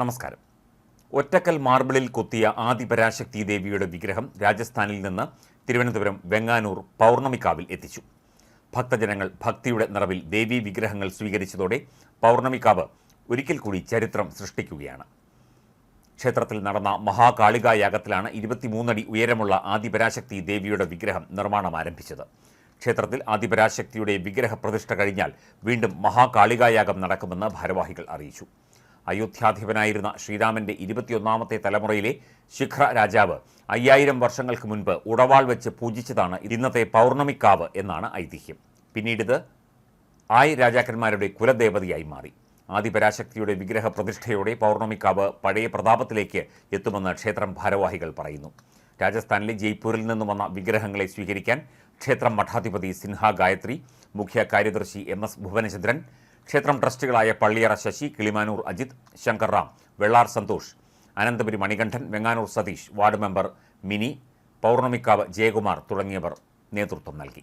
നമസ്കാരം. ഒറ്റക്കൽ മാർബിളിൽ കൊത്തിയ ആദിപരാശക്തി ദേവിയുടെ വിഗ്രഹം രാജസ്ഥാനിൽ നിന്ന് തിരുവനന്തപുരം വെങ്ങാനൂർ പൗർണമിക്കാവിൽ എത്തിച്ചു. ഭക്തജനങ്ങൾ ഭക്തിയുടെ നിറവിൽ ദേവീ വിഗ്രഹങ്ങൾ സ്വീകരിച്ചതോടെ പൗർണമിക്കാവ് ഒരിക്കൽ കൂടി ചരിത്രം സൃഷ്ടിക്കുകയാണ്. ക്ഷേത്രത്തിൽ നടന്ന മഹാകാളികായാഗത്തിലാണ് ഇരുപത്തിമൂന്നടി ഉയരമുള്ള ആദിപരാശക്തി ദേവിയുടെ വിഗ്രഹം നിർമ്മാണം ആരംഭിച്ചത്. ക്ഷേത്രത്തിൽ ആദിപരാശക്തിയുടെ വിഗ്രഹ പ്രതിഷ്ഠ കഴിഞ്ഞാൽ വീണ്ടും മഹാകാളികായാഗം നടക്കുമെന്ന് ഭാരവാഹികൾ അറിയിച്ചു. അയോധ്യാധിപനായിരുന്ന ശ്രീരാമന്റെ ഇരുപത്തിയൊന്നാമത്തെ തലമുറയിലെ ശിഖ്ര രാജാവ് അയ്യായിരം വർഷങ്ങൾക്ക് മുൻപ് ഉടവാൾ വെച്ച് പൂജിച്ചതാണ് ഇന്നത്തെ പൗർണമിക്കാവ് എന്നാണ് ഐതിഹ്യം. പിന്നീടിത് ആയ് രാജാക്കന്മാരുടെ കുലദേവതയായി മാറി. ആദിപരാശക്തിയുടെ വിഗ്രഹ പ്രതിഷ്ഠയോടെ പൗർണമിക്കാവ് പഴയ പ്രതാപത്തിലേക്ക് എത്തുമെന്ന് ക്ഷേത്രം ഭാരവാഹികൾ പറയുന്നു. രാജസ്ഥാനിലെ ജയ്പൂരിൽ നിന്ന് വന്ന വിഗ്രഹങ്ങളെ സ്വീകരിക്കാൻ ക്ഷേത്രം മഠാധിപതി സിൻഹ ഗായത്രി മുഖ്യ കാര്യദർശി എം എസ് ഭുവനചന്ദ്രൻ ക്ഷേത്രം ട്രസ്റ്റുകളായ പള്ളിയറ ശശി കിളിമാനൂർ അജിത് ശങ്കർ റാം വെള്ളാർ സന്തോഷ് അനന്തപുരി മണികണ്ഠൻ വെങ്ങാനൂർ സതീഷ് വാർഡ് മെമ്പർ മിനി പൗർണമിക്കാവ് ജയകുമാർ തുടങ്ങിയവർ നേതൃത്വം നൽകി.